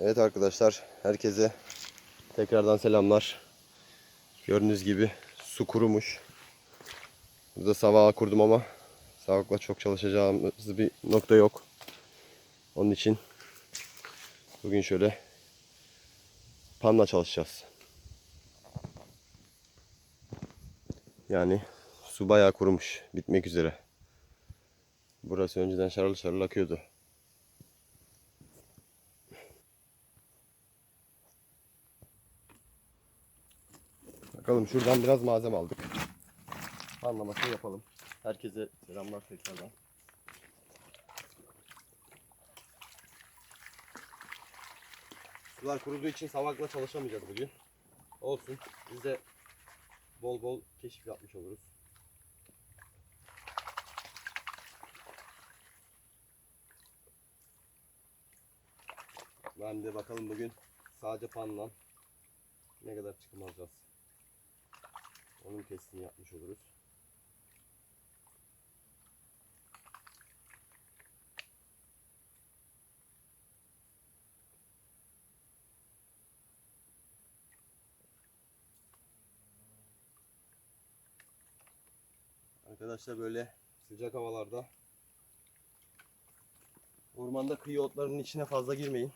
Evet arkadaşlar herkese tekrardan selamlar. Gördüğünüz gibi su kurumuş. Burada sabah kurdum ama sağlıkla çok çalışacağımız bir nokta yok. Onun için bugün şöyle panla çalışacağız. Yani su bayağı kurumuş. Bitmek üzere. Burası önceden şarıl şarıl akıyordu. Bakalım şuradan biraz malzeme aldık. Anlamasını yapalım. Herkese selamlar tekrardan. Sular kuruduğu için savakla çalışamayacağız bugün. Olsun. Biz de bol bol keşif yapmış oluruz. Ben de bakalım bugün sadece panla ne kadar çıkım alacağız. Onun testini yapmış oluruz. Arkadaşlar böyle sıcak havalarda ormanda kıyı otlarının içine fazla girmeyin.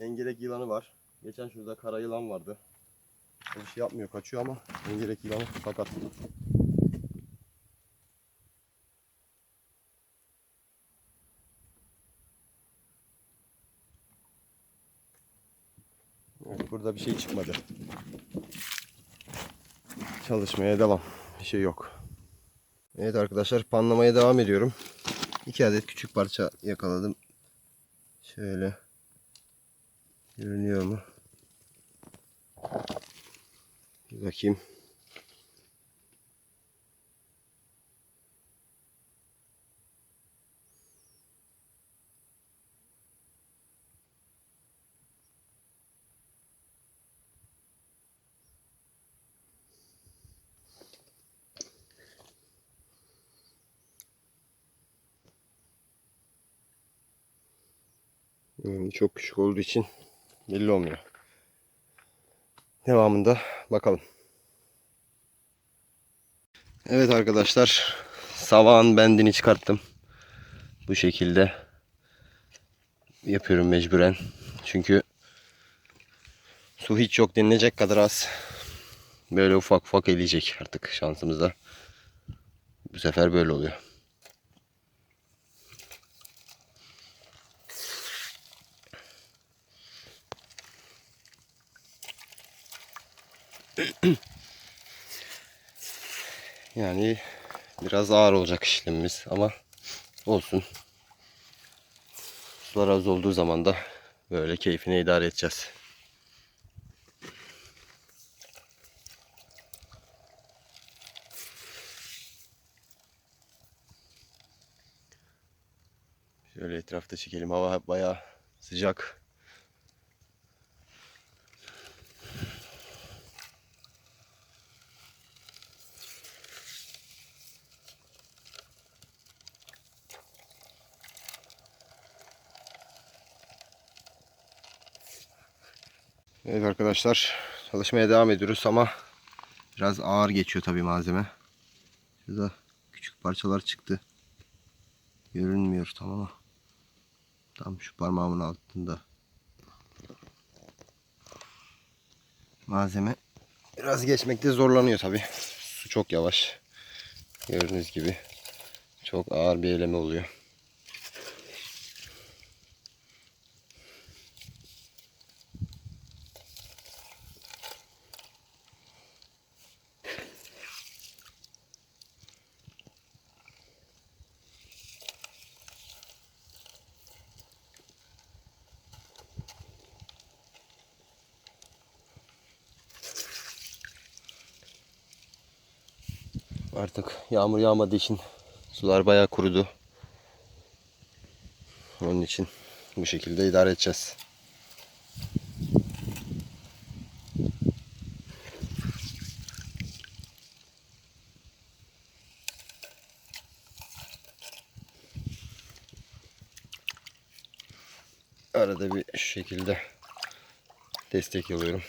Engerek yılanı var. Geçen şurada kara yılan vardı. Bir şey yapmıyor, kaçıyor ama engerek yılanı fakat. Evet, burada bir şey çıkmadı. Çalışmaya devam. Bir şey yok. Evet arkadaşlar panlamaya devam ediyorum. İki adet küçük parça yakaladım. Şöyle. Görünüyor mu? Bir bakayım. Yani çok küçük olduğu için belli olmuyor. Devamında bakalım. Evet arkadaşlar. Savağın bendini çıkarttım. Bu şekilde yapıyorum mecburen. Çünkü su hiç yok denilecek kadar az. Böyle ufak ufak eleyecek artık şansımızda. Bu sefer böyle oluyor. Yani biraz ağır olacak işlemimiz ama olsun. Sular az olduğu zaman da böyle keyfine idare edeceğiz. Şöyle etrafta çekelim. Hava bayağı sıcak. Evet arkadaşlar çalışmaya devam ediyoruz ama biraz ağır geçiyor tabii malzeme. Şurada küçük parçalar çıktı. Görünmüyor tam ama tam şu parmağımın altında. Malzeme biraz geçmekte zorlanıyor tabii. Su çok yavaş. Gördüğünüz gibi çok ağır bir eleme oluyor. Artık yağmur yağmadığı için sular bayağı kurudu. Onun için bu şekilde idare edeceğiz. arada bir şekilde destek alıyorum.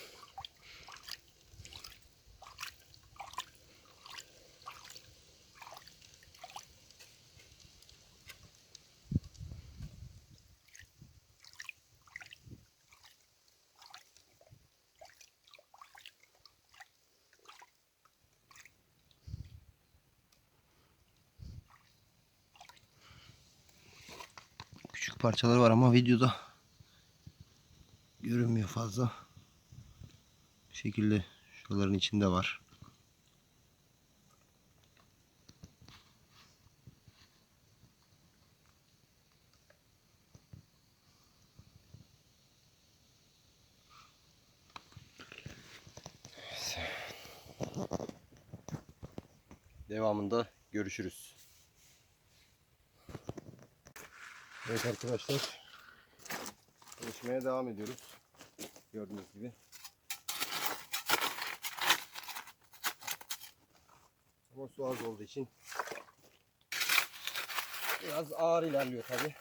Parçaları var ama videoda görünmüyor fazla. Bu şekilde şuraların içinde var. Devamında görüşürüz. Evet arkadaşlar. Çalışmaya devam ediyoruz. Gördüğünüz gibi. Ama su az olduğu için biraz ağır ilerliyor tabi.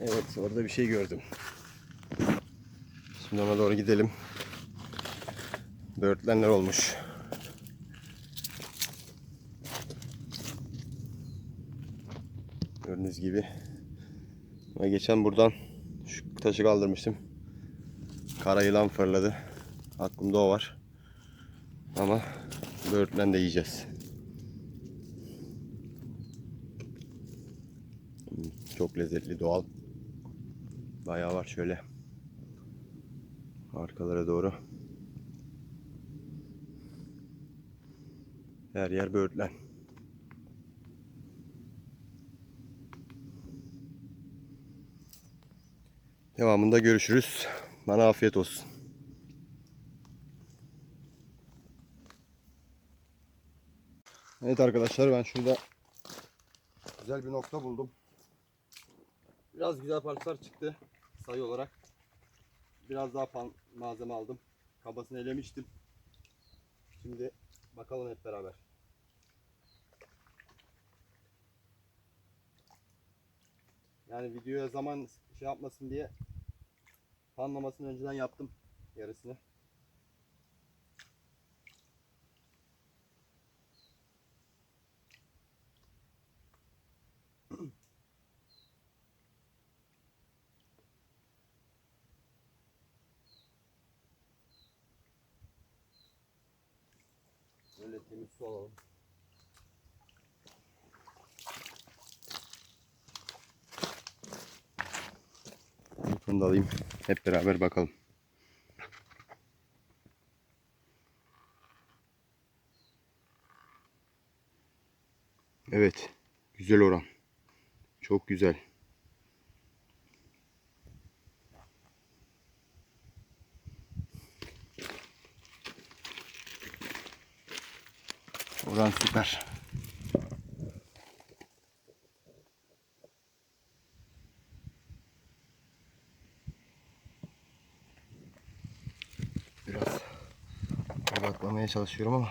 Evet orada bir şey gördüm. Şimdi ona doğru gidelim. Böğürtlenler olmuş. Gördüğünüz gibi. Ama geçen buradan şu taşı kaldırmıştım. Kara yılan fırladı. Aklımda o var. Ama böğürtlen de yiyeceğiz. Çok lezzetli doğal. Bayağı var şöyle. Arkalara doğru. Her yer böğürtlen. Devamında görüşürüz. Bana afiyet olsun. Evet arkadaşlar ben şurada güzel bir nokta buldum. Biraz güzel parçalar çıktı sayı olarak. Biraz daha pan- malzeme aldım. Kabasını elemiştim. Şimdi bakalım hep beraber. Yani videoya zaman şey yapmasın diye panlamasını önceden yaptım yarısını. Alalım. Bunu da alayım. Hep beraber bakalım. Evet. Güzel oran. Çok güzel. Oran süper. Biraz odaklamaya çalışıyorum ama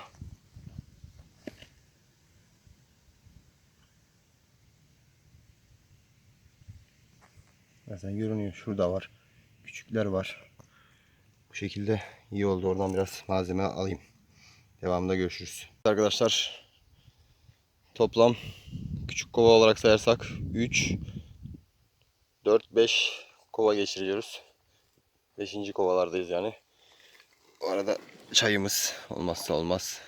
Zaten görünüyor. Şurada var. Küçükler var. Bu şekilde iyi oldu. Oradan biraz malzeme alayım. Devamında görüşürüz. Arkadaşlar toplam küçük kova olarak sayarsak 3 4 5 kova geçiriyoruz. 5. kovalardayız yani. Bu arada çayımız olmazsa olmaz.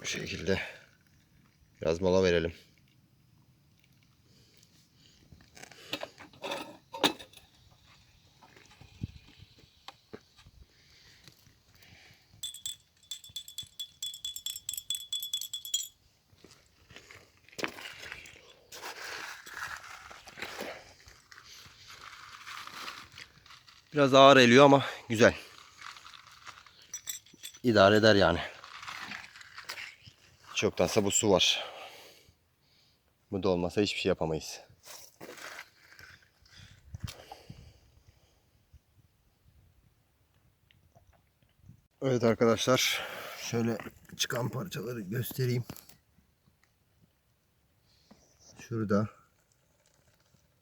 Bu şekilde biraz mola verelim. Biraz ağır eliyor ama güzel. İdare eder yani. Çoktansa bu su var. Bu da olmasa hiçbir şey yapamayız. Evet arkadaşlar. Şöyle çıkan parçaları göstereyim. Şurada.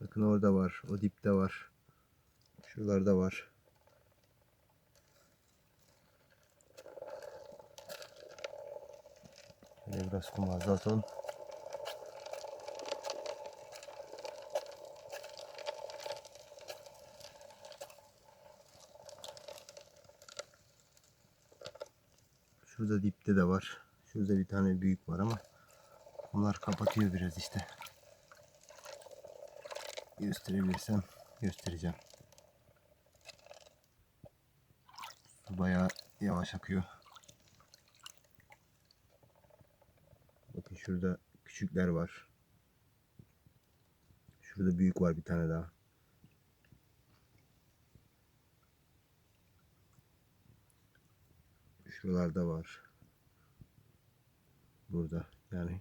Bakın orada var. O dipte var. Şuralarda var. Şöyle biraz kum azaltalım. Şurada dipte de var. Şurada bir tane büyük var ama onlar kapatıyor biraz işte. Gösterebilirsem göstereceğim. Su bayağı yavaş akıyor. Bakın şurada küçükler var. Şurada büyük var bir tane daha. Şuralarda var. Burada yani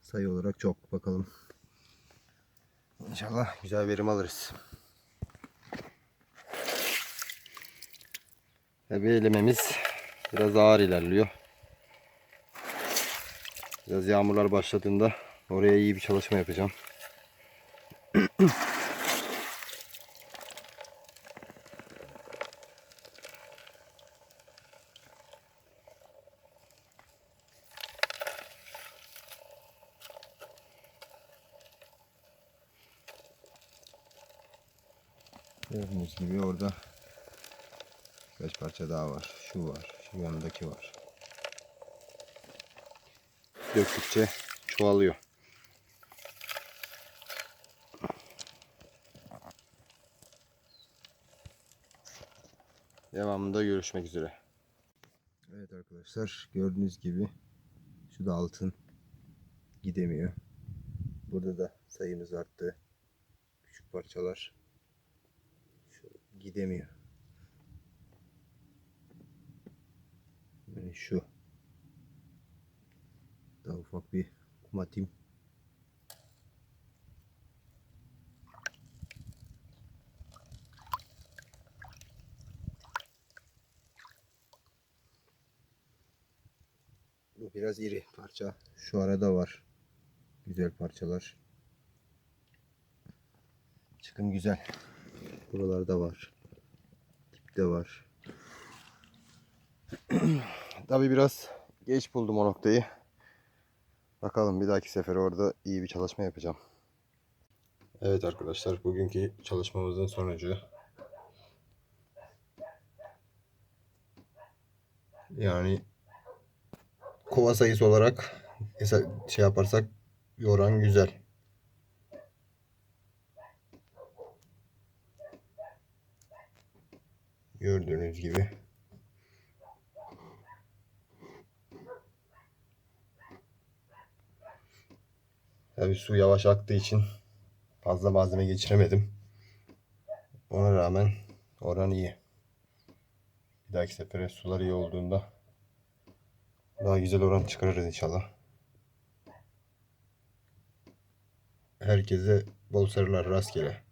sayı olarak çok bakalım. İnşallah güzel verim alırız. Tabi elememiz biraz ağır ilerliyor. Biraz yağmurlar başladığında oraya iyi bir çalışma yapacağım. Gördüğünüz gibi orada birkaç parça daha var. Şu var, şu yanındaki var. Döktükçe çoğalıyor. Devamında görüşmek üzere. Evet arkadaşlar gördüğünüz gibi şu da altın gidemiyor. Burada da sayımız arttı. Küçük parçalar gidemiyor. Şu daha ufak bir kum atayım. Bu biraz iri parça. Şu arada var. Güzel parçalar. Çıkım güzel. Buralarda var. Dipte var. Tabi biraz geç buldum o noktayı. Bakalım bir dahaki sefer orada iyi bir çalışma yapacağım. Evet arkadaşlar bugünkü çalışmamızın sonucu. Yani kova sayısı olarak şey yaparsak bir oran güzel. Gördüğünüz gibi. Tabii su yavaş aktığı için fazla malzeme geçiremedim. Ona rağmen oran iyi. Bir dahaki sefere sular iyi olduğunda daha güzel oran çıkarırız inşallah. Herkese bol sarılar rastgele.